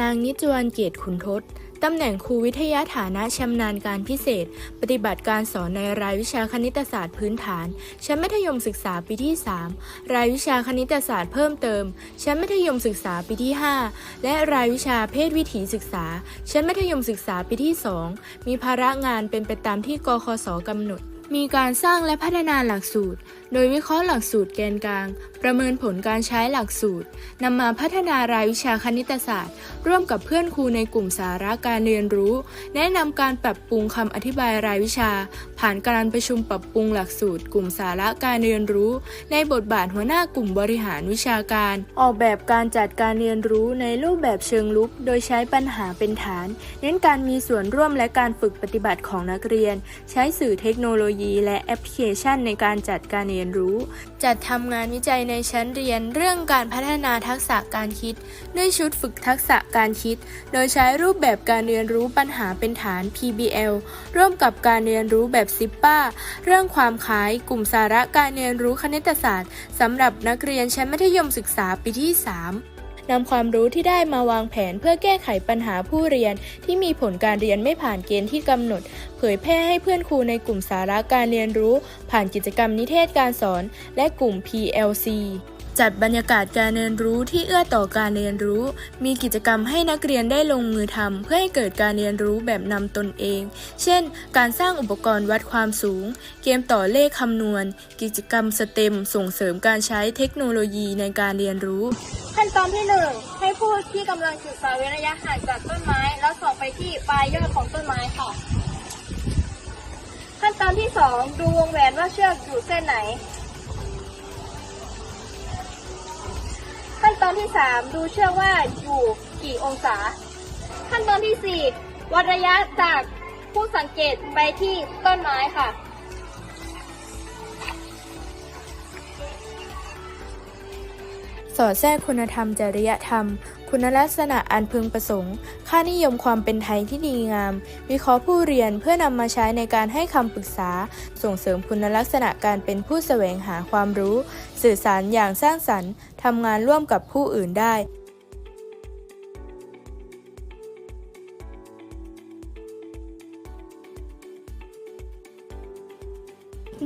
นางนิจวรรณเกียรติขุนทศตำแหน่งครูวิทยาฐานะชำนาญการพิเศษ ปฏิบัติการสอนในรายวิชาคณิตศาสตร์พื้นฐาน ชั้นมัธยมศึกษาปีที่ 3 รายวิชาคณิตศาสตร์เพิ่มเติม ชั้นมัธยมศึกษาปีที่ 5 และรายวิชาเพศวิถีศึกษา ชั้นมัธยมศึกษาปีที่ 2 มีภาระงานเป็นไปตามที่กคสกำหนดมีการสร้างและพัฒนาหลักสูตร โดยวิเคราะห์หลักสูตรแกนกลางประเมินผลการใช้หลักสูตรนำมาพัฒนารายวิชาคณิตศาสตร์ ร่วมกับเพื่อนครูในกลุ่มสาระการเรียนรู้ แนะนำการปรับปรุงคำอธิบายรายวิชา ผ่านการประชุมปรับปรุงหลักสูตร กลุ่มสาระการเรียนรู้ ในบทบาทหัวหน้ากลุ่มบริหารวิชาการ ออกแบบการจัดการเรียนรู้ในรูปแบบเชิงลุก โดยใช้ปัญหาเป็นฐาน เน้นการมีส่วนร่วมและการฝึกปฏิบัติของนักเรียน ใช้สื่อเทคโนโลยี และแอปพลิเคชันในการจัดการเรียนรู้ จัดทำงานวิจัยในชั้นเรียนเรื่องการพัฒนาทักษะการคิด ด้วยชุดฝึกทักษะการคิด โดยใช้รูปแบบการเรียนรู้ปัญหาเป็นฐาน PBL ร่วมกับการเรียนรู้แบบซิปป้าเรื่องความคล้ายกลุ่มสาระการเรียนรู้คณิตศาสตร์สำหรับนักเรียนชั้นมัธยมศึกษาปีที่ 3 นำความรู้ที่ได้มาวางแผนเพื่อแก้ไขปัญหาผู้เรียน ที่มีผลการเรียนไม่ผ่านเกณฑ์ที่กำหนด เผยแพร่ให้เพื่อนครูในกลุ่มสาระการเรียนรู้ ผ่านกิจกรรมนิเทศการสอน และกลุ่ม PLC จัดบรรยากาศการเรียนรู้ที่เอื้อต่อการเรียนรู้ มีกิจกรรมให้นักเรียนได้ลงมือทำเพื่อให้เกิดการเรียนรู้แบบนำตนเอง เช่น การสร้างอุปกรณ์วัดความสูง เกมต่อเลขคำนวณ กิจกรรมสเต็มส่งเสริมการใช้เทคโนโลยีในการเรียนรู้ ขั้นตอนที่หนึ่งให้ผู้ที่กำลังศึกษาเว้นระยะห่างจากต้นไม้ แล้วส่องไปที่ปลายยอดของต้นไม้ค่ะขั้นตอนที่สองดูวงแหวนว่าเชือกอยู่เส้นไหน ขั้นตอนที่สามดูเชือกว่าอยู่กี่องศา ขั้นตอนที่สี่วัดระยะจากผู้สังเกตไปที่ต้นไม้ค่ะ สอดแทรกคุณธรรมจริยธรรม คุณลักษณะอันพึงประสงค์ ค่านิยมความเป็นไทยที่ดีงาม วิเคราะห์ผู้เรียนเพื่อนำมาใช้ในการให้คำปรึกษา ส่งเสริมคุณลักษณะการเป็นผู้แสวงหาความรู้ สื่อสารอย่างสร้างสรรค์ทำงานร่วมกับผู้อื่นได้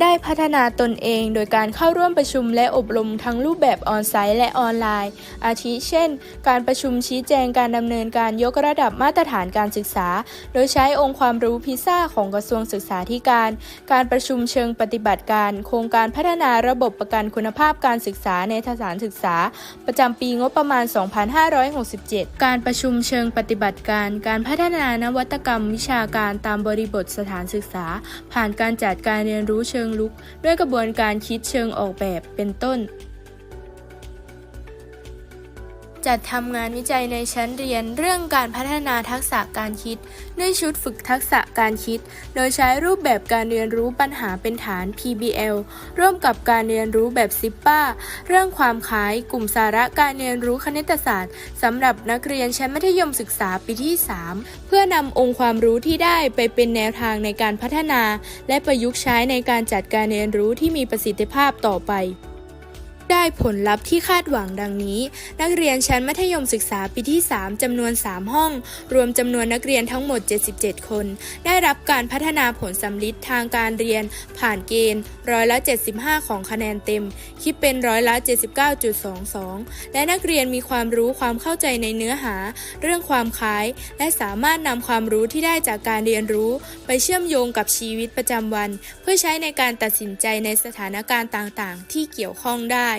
ได้พัฒนาตนเองโดยการเข้าร่วมประชุมและอบรมทั้งรูปแบบออนไซต์และออนไลน์ อาทิเช่น การประชุมชี้แจงการดำเนินการยกระดับมาตรฐานการศึกษา โดยใช้องค์ความรู้พิซ่าของกระทรวงศึกษาธิการ การประชุมเชิงปฏิบัติการ โครงการพัฒนาระบบประกันคุณภาพการศึกษาในสถานศึกษา ประจำปีงบประมาณ 2567 การประชุมเชิงปฏิบัติการ การพัฒนานวัตกรรมวิชาการตามบริบทสถานศึกษา ผ่านการจัดการเรียนรู้เชิงงลุก ด้วยกระบวนการคิดเชิงออกแบบเป็นต้น จัดทำงานวิจัยในชั้นเรียนเรื่องการพัฒนาทักษะการคิด ด้วยชุดฝึกทักษะการคิด โดยใช้รูปแบบการเรียนรู้ปัญหาเป็นฐาน PBL ร่วมกับการเรียนรู้แบบซิปป้าเรื่องความคล้ายกลุ่มสาระการเรียนรู้คณิตศาสตร์สำหรับนักเรียนชั้นมัธยมศึกษาปีที่ 3 เพื่อนำองค์ความรู้ที่ได้ไปเป็นแนวทางในการพัฒนา และประยุกต์ใช้ในการจัดการเรียนรู้ที่มีประสิทธิภาพต่อไป ได้ผลลัพธ์ที่คาดหวังดังนี้ นักเรียนชั้นมัธยมศึกษาปีที่ 3จำนวน 3 ห้อง รวมจำนวนนักเรียนทั้งหมด 77 คน ได้รับการพัฒนาผลสำลิดทางการเรียน ผ่านเกณฑ์ร้อยละ 75 ของคะแนนเต็ม คิดเป็นร้อยละ 79.22 และนักเรียนมีความรู้ความเข้าใจในเนื้อหา เรื่องความคล้าย และสามารถนำความรู้ที่ได้จากการเรียนรู้ ไปเชื่อมโยงกับชีวิตประจำวัน เพื่อใช้ในการตัดสินใจในสถานการณ์ต่าง ๆ ที่เกี่ยวข้องได้